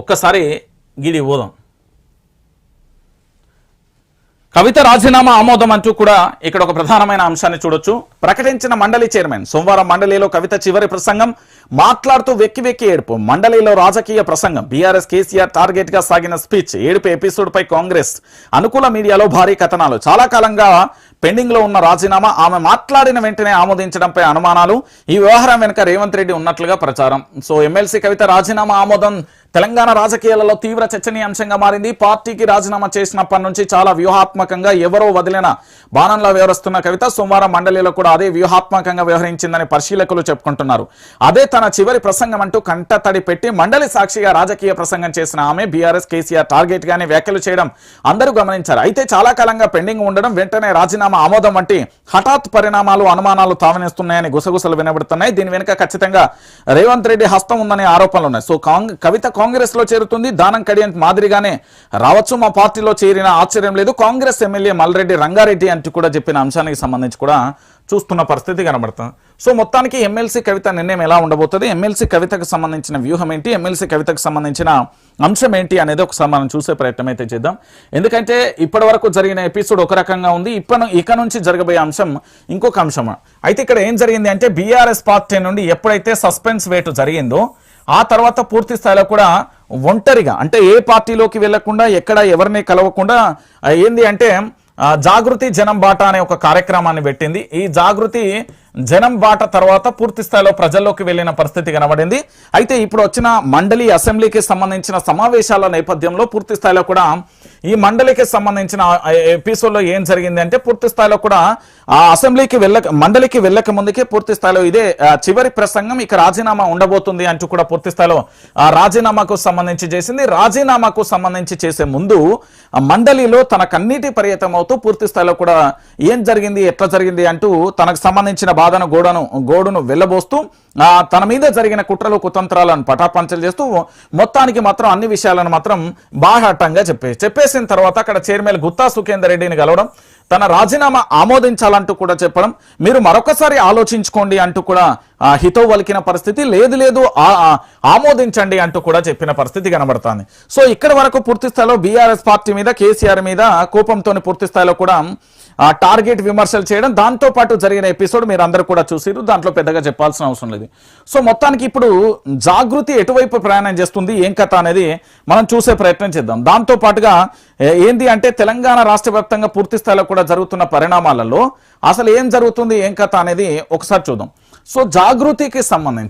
ఒక్కసారి గీడి పోదాం కవిత రాజీనామా ఆమోదం అంటూ కూడా ఇక్కడ ఒక ప్రధానమైన అంశాన్ని చూడొచ్చు. ప్రకటించిన మండలి చైర్మన్ సోమవారం మండలిలో కవిత చివరి ప్రసంగం మాట్లాడుతూ వెక్కి వెక్కి ఏడుపు. మండలిలో రాజకీయ ప్రసంగం బీఆర్ఎస్ కేసీఆర్ టార్గెట్గా సాగిన స్పీచ్ ఏడుపు ఎపిసోడ్ పై కాంగ్రెస్ అనుకూల మీడియాలో భారీ కథనాలు. చాలా కాలంగా పెండింగ్లో ఉన్న రాజీనామా ఆమె మాట్లాడిన వెంటనే ఆమోదించడంపై అనుమానాలు. ఈ వ్యవహారం వెనుక రేవంత్ రెడ్డి ఉన్నట్లుగా ప్రచారం. సో ఎమ్మెల్సీ కవిత రాజీనామా ఆమోదం తెలంగాణ రాజకీయాలలో తీవ్ర చర్చనీయాంశంగా మారింది. పార్టీకి రాజీనామా చేసినప్పటి నుంచి చాలా వ్యూహాత్మకంగా ఎవరో వదిలిన బాణంలో వ్యవహరిస్తున్న కవిత సోమవారం మండలిలో కూడా అదే వ్యూహాత్మకంగా వ్యవహరించిందని పరిశీలకులు చెప్పుకుంటున్నారు. అదే తన చివరి ప్రసంగం అంటూ కంటతడి పెట్టి మండలి సాక్షిగా రాజకీయ ప్రసంగం చేసిన ఆమె బీఆర్ఎస్ కేసీఆర్ టార్గెట్ గానే వ్యాఖ్యలు చేయడం అందరూ గమనించారు. అయితే చాలా కాలంగా పెండింగ్ ఉండడం వెంటనే రాజీనామా ఆమోదం వంటి హఠాత్ పరిణామాలు అనుమానాలు తావనేస్తున్నాయని గుసగుసలు వినబడుతున్నాయి. దీని వెనుక ఖచ్చితంగా రేవంత్ రెడ్డి హస్తం ఉందనే ఆరోపణలు ఉన్నాయి. సో కవిత కాంగ్రెస్లో చేరుతుంది. దానం కడియంత్ మాదిరిగానే రావచ్చు. మా పార్టీలో చేరిన ఆశ్చర్యం లేదు. కాంగ్రెస్ ఎమ్మెల్యే మల్రెడ్డి రంగారెడ్డి అంటూ కూడా చెప్పిన అంశానికి సంబంధించి కూడా చూస్తున్న పరిస్థితి కనబడుతుంది. సో మొత్తానికి ఎమ్మెల్సీ కవిత నిర్ణయం ఎలా ఉండబోతుంది? ఎమ్మెల్సీ కవితకు సంబంధించిన వ్యూహం ఏంటి? ఎమ్మెల్సీ కవితకు సంబంధించిన అంశం ఏంటి అనేది ఒకసారి మనం చూసే ప్రయత్నం అయితే చేద్దాం. ఎందుకంటే ఇప్పటి వరకు జరిగిన ఎపిసోడ్ ఒక రకంగా ఉంది. ఇప్పటి ఇక నుంచి జరగబోయే అంశం ఇంకొక అంశం అయితే ఇక్కడ ఏం జరిగింది అంటే బీఆర్ఎస్ పార్టీ నుండి ఎప్పుడైతే సస్పెన్స్ వేటు జరిగిందో ఆ తర్వాత పూర్తి స్థాయిలో కూడా ఒంటరిగా అంటే ఏ పార్టీలోకి వెళ్ళకుండా ఎక్కడ ఎవరిని కలవకుండా ఏంది అంటే జాగృతి జనం బాట అనే ఒక కార్యక్రమాన్ని పెట్టింది. ఈ జాగృతి జనం బాట తర్వాత పూర్తి స్థాయిలో ప్రజల్లోకి వెళ్ళిన పరిస్థితి కనబడింది. అయితే ఇప్పుడు వచ్చిన మండలి అసెంబ్లీకి సంబంధించిన సమావేశాల నేపథ్యంలో పూర్తి స్థాయిలో కూడా ఈ మండలికి సంబంధించిన ఎపిసోడ్లో ఏం జరిగింది అంటే పూర్తి స్థాయిలో కూడా ఆ అసెంబ్లీకి వెళ్ళక మండలికి వెళ్ళక ముందుకే పూర్తి స్థాయిలో ఇదే చివరి ప్రసంగం ఇక రాజీనామా ఉండబోతుంది అంటూ కూడా పూర్తి స్థాయిలో ఆ రాజీనామాకు సంబంధించి చేసింది. రాజీనామాకు సంబంధించి చేసే ముందు మండలిలో తనకన్నిటి పరియతం అవుతూ పూర్తి స్థాయిలో కూడా ఏం జరిగింది ఎట్లా జరిగింది అంటూ తనకు సంబంధించిన బాధను గోడను గోడును వెళ్ళబోస్తూ ఆ, తన మీద జరిగిన కుట్రలు కుతంత్రాలను పటాపంచలు చేస్తూ మొత్తానికి మాత్రం అన్ని విషయాలను మాత్రం బాహాటంగా చెప్పే చేసిన తర్వాత అక్కడ చైర్మన్ గుత్తా సుఖేందర్ రెడ్డిని కలవడం తన రాజీనామా ఆమోదించాలంటూ కూడా చెప్పడం మీరు మరొకసారి ఆలోచించుకోండి అంటూ కూడా హితో వలికిన పరిస్థితి లేదు లేదు ఆమోదించండి అంటూ కూడా చెప్పిన పరిస్థితి కనబడుతుంది. సో ఇక్కడ వరకు పూర్తి స్థాయిలో బీఆర్ఎస్ పార్టీ మీద కేసీఆర్ మీద కోపంతో పూర్తి స్థాయిలో కూడా టార్గెట్ విమర్శలు చేయడం దాంతో పాటు జరిగిన ఎపిసోడ్ మీరు అందరూ కూడా చూసిరు దాంట్లో పెద్దగా చెప్పాల్సిన అవసరం లేదు. సో మొత్తానికి ఇప్పుడు జాగృతి ఎటువైపు ప్రయాణం చేస్తుంది ఏం కథ అనేది మనం చూసే ప్రయత్నం చేద్దాం. దాంతో పాటుగా ఏంది అంటే తెలంగాణ రాష్ట్ర వ్యాప్తంగా పూర్తి స్థాయిలో కూడా జరుగుతున్న పరిణామాలలో అసలు ఏం జరుగుతుంది ఏం కథ అనేది ఒకసారి చూద్దాం. సో జాగృతికి సంబంధించి